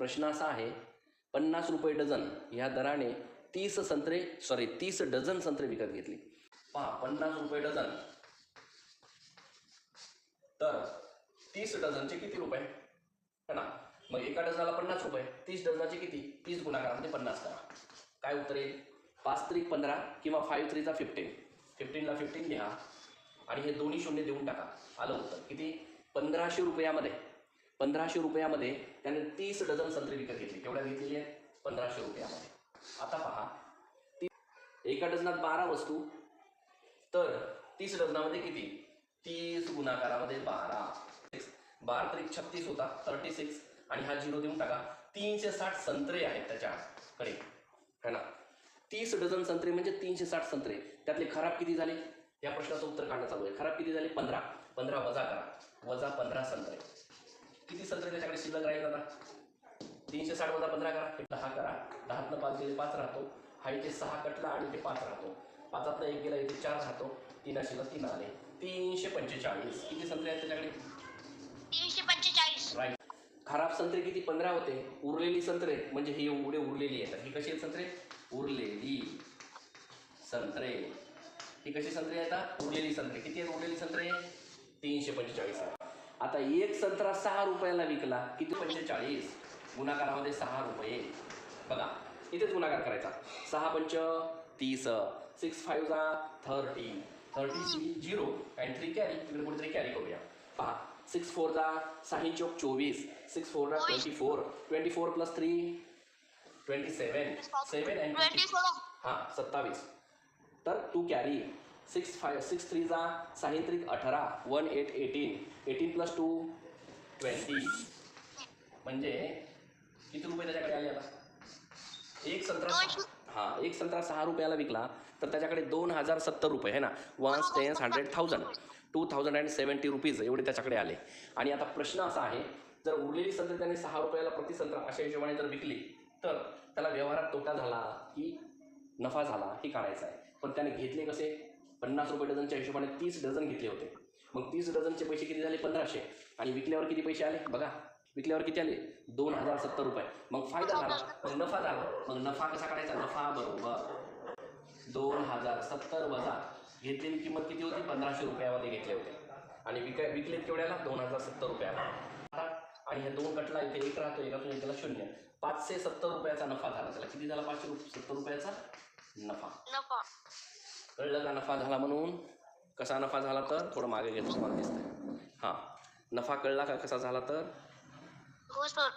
प्रश्न असा आहे पन्नास रुपये डझन ह्या दराने तीस संत्रे सॉरी तीस डझन संत्रे विकत घेतली. पहा पन्नास रुपये डझन. तर तीस डझनचे किती रुपये? है ना? मग एका डझनाला पन्नास रुपये तीस डझनाचे किती? तीस गुणाकारामध्ये म्हणजे पन्नास करा. काय उत्तर येईल? पाच त्रिक पंधरा किंवा फाईव्ह थ्रीचा फिफ्टीन फिफ्टीनला फिफ्टीन घ्या. आणि हे दोन्ही शून्य देऊन टाका. आलं उत्तर. किती? पंधराशे रुपयामध्ये. पंधराशे रुपयामध्ये त्याने तीस डझन संत्री विकत घेतली. केवढ्या घेतलेली आहे? पंधराशे रुपयामध्ये. आता पहा. ती एका डझनात बारा वस्तू. तर तीस डझनामध्ये किती? तीस गुणाकारामध्ये बारा. बारा तरी छत्तीस होता. थर्टी सिक्स आणि हा झिरो देऊन टाका. तीनशे साठ संत्रे आहेत त्याच्याकडे. है ना? तीस डझन संत्रे म्हणजे तीनशे साठ संत्रे. त्यातले खराब किती झाले? या प्रश्नाचं उत्तर काढणं चालू आहे. खराब किती झाले? पंधरा. पंधरा वजा करा. वजा पंधरा संत्रे किती संत्रे त्याच्याकडे शिल्लक राहील आता तीनशे साठ वजा पंधरा करा दहा करा. दहातनं पाच गेले पाच राहतो. हा इथे सहा कटला आणि इथे पाच राहतो. पाचातनं एक गेला इथे चार राहतो. तीन असेल तीन आले. तीनशे पंचेचाळीस. किती संत्रे आहेत त्याच्याकडे? तीनशे पंचेचाळीस. राईट खराब संत्रे किती? पंधरा होते. उरलेली संत्रे म्हणजे ही एवढे उरलेली येतात ही कशी आहेत संत्रे? उरलेली संत्रे. ही कशी संत्रे येतात उरलेली संत्रे. किती आहेत उरलेली संत्रे? तीनशे पंचेचाळीस आता एक संत्रा सहा रुपयाला विकला. किती? पंचेचाळीस. गुणाकारामध्ये सहा रुपये बघा इथेच गुणाकार करायचा. सहा पंच तीस सिक्स फाईव्ह जा thirty thirty see zero and three carry तिकडे कुठेतरी कॅरी करूया. पहा सिक्स फोर जा सहा चौक चोवीस. सिक्स फोर जा twenty four twenty four plus three twenty seven seven and हां सत्तावीस. तर two carry six five six three जा सहा त्रिक अठरा. One eight eighteen eighteen plus two twenty म्हणजे किती रुपये त्याच्याकडे आले आता. एक संत्रा. हां एक संत्रा सहा रुपयाला विकला तर त्याच्याकडे दोन हजार सत्तर रुपये आहे ना? Ones tens hundred thousand two thousand and seventy rupees एवढे त्याच्याकडे आले. आणि आता प्रश्न असा आहे जर उरलेली संत्री त्याने सहा रुपयाला प्रति संत्रा अशा हिशोबाने जर विकली तर त्याला व्यवहारात तोटा झाला की नफा झाला हे काढायचं आहे. पण त्याने घेतले कसे? पन्नास रुपये डझनच्या हिशोबाने तीस डझन घेतले होते. मग तीस डझनचे पैसे किती झाले? पंधराशे. आणि विकल्यावर किती पैसे आले? बघा. विकल्यावर किती आले? दोन हजार सत्तर रुपये. मग फायदा झाला. मग नफा झाला. मग नफा कसा काढायचा? नफा बरोबर. दोन हजार सत्तर वजा. घेतलेली किंमत किती होती? पंधराशे रुपयामध्ये घेतले होते. आणि विकाय विकलेत केवढ्याला? दोन हजार सत्तर रुपयाला. आणि हे दोन कटला इथे एक राहतो एकातून एकाला शून्य. पाचशे सत्तर रुपयाचा नफा झाला. त्याला किती झाला? पाचशे सत्तर रुपयाचा नफा. नफा. कळलं का नफा झाला म्हणून? कसा नफा झाला तर? थोडं मागे घेतो तुम्हाला दिसतंय. हां. नफा कळला का कसा झाला तर? हो सर